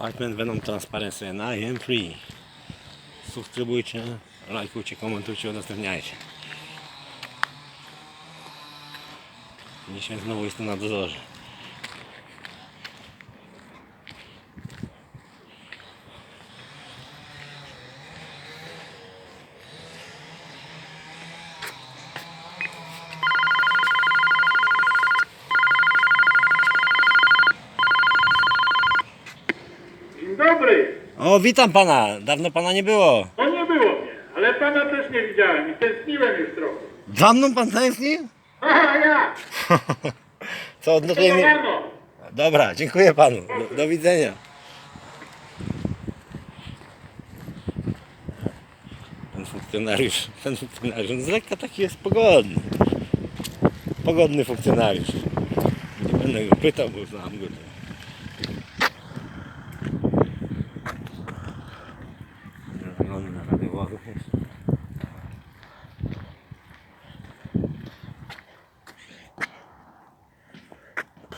Apartment Venom Transparency and I am free. Subskrybujcie, lajkujcie, komentujcie, udostępniajcie. Dzisiaj znowu jestem na dozorze. Dobry. O, witam pana! Dawno pana nie było. O nie było mnie, ale pana też nie widziałem i tęskniłem już trochę. Za mną pan tęsknił? Aha, ja! Co, odnotuję mi... rano. Dobra, dziękuję panu. Do, do widzenia. Ten funkcjonariusz, ten funkcjonariusz, on z lekka taki jest pogodny. Pogodny funkcjonariusz. Nie będę go pytał, bo znam go. Wygląda na radiowozów jest.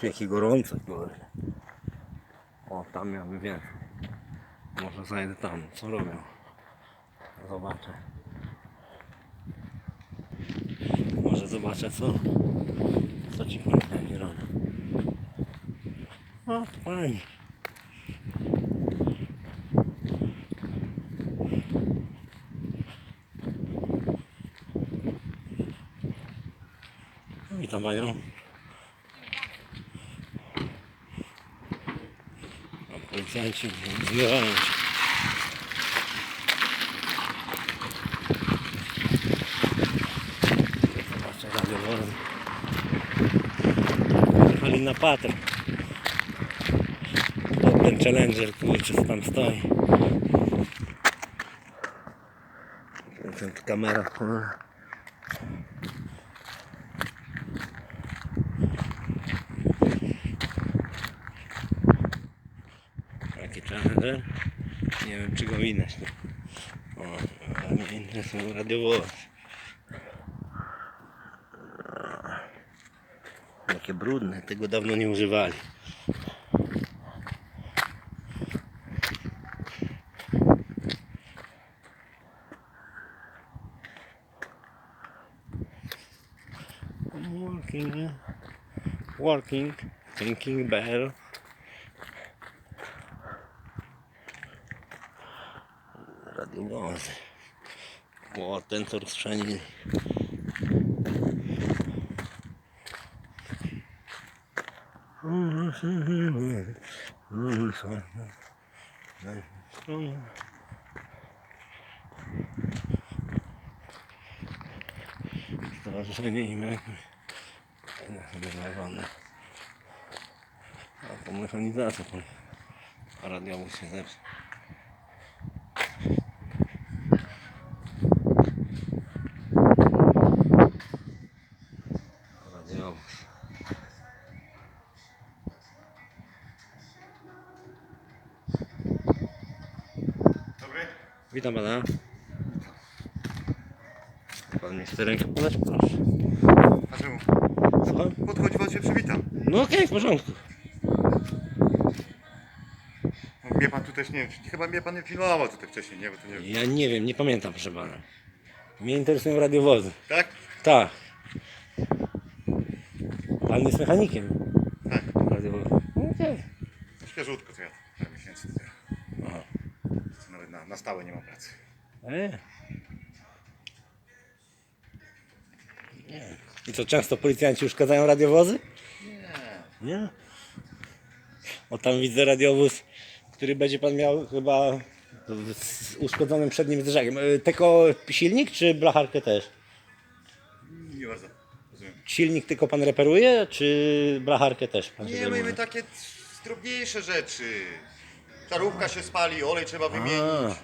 Jakie gorąco, kurde. O, tam miałbym więcej. Może zajdę tam, co robią. Zobaczę. Może zobaczę, co, co ci robią. O, fajnie. Witam panią. A policjanci zmywają się. Zobaczę radiowozem. Jechali na patrol. O, ten challenger, kurczę, tam stoi. Ten kamera. Taki challenger. Nie wiem czy go widać. O, ale mnie interesują radiowozy. Jakie brudne, tego dawno nie używali. Working, working, thinking bell. radiowozy. O, ten co rozchrzanili. Stowarzyszenie imię wyznaczone. A to mechanizacja a radiowóz się zepsuł. Radiowóz. Dobry. Witam pana. Pan mi chce rękę podać? Proszę. A czemu? Podchodzi pan się przywitam. No okej, w porządku. No, Mnie pan tu też nie chyba mnie pan nie filmował tutaj wcześniej, nie? Bo to nie Ja nie wiem, nie pamiętam proszę pana. Mnie interesują radiowozy. Tak? Tak. Pan jest mechanikiem Tak. radiowozu. Okej. Świeżutko to ja parę miesięcy. Na, na stałe nie mam pracy. E. Nie. I co, często policjanci uszkadzają radiowozy? Nie. Nie? O tam widzę radiowóz, który będzie pan miał chyba z uszkodzonym przednim zderzak. E, Tylko silnik czy blacharkę też? Nie bardzo. Rozumiem. Silnik tylko pan reperuje, czy blacharkę też pan Nie, zajmuje? my takie drobniejsze rzeczy. Żarówka się spali, olej trzeba wymienić.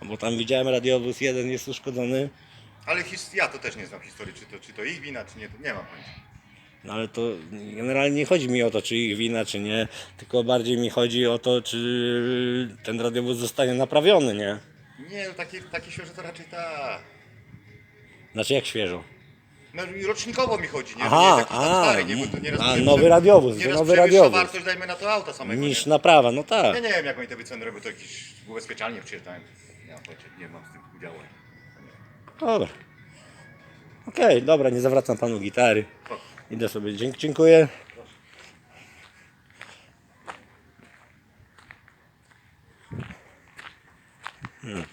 A, Bo tam widziałem radiowóz, jeden jest uszkodzony, Ale his, ja to też nie znam historii, czy to, czy to ich wina, czy nie, to nie mam pojęcia. no ale to generalnie nie chodzi mi o to, czy ich wina, czy nie, tylko bardziej mi chodzi o to, czy ten radiowóz zostanie naprawiony, nie? Nie, no takie, takie świeże to raczej tak. Znaczy jak świeżo. No i rocznikowo mi chodzi, nie? Aha, nie a, stary, nie, bo to nieraz a, nowy radiowóz, że Nieraz nowy przewyższa radiowóz. wartość, dajmy na to auta samego, Niż nie? naprawa, no tak. Ja nie wiem, jak oni te wyceny robią, to jakieś ubezpieczalnie. Nie mam pojęcia, nie mam z tym udziału. Dobra. Okej, dobra, nie zawracam panu gitary. Idę sobie, Dzięk, dziękuję. Hmm.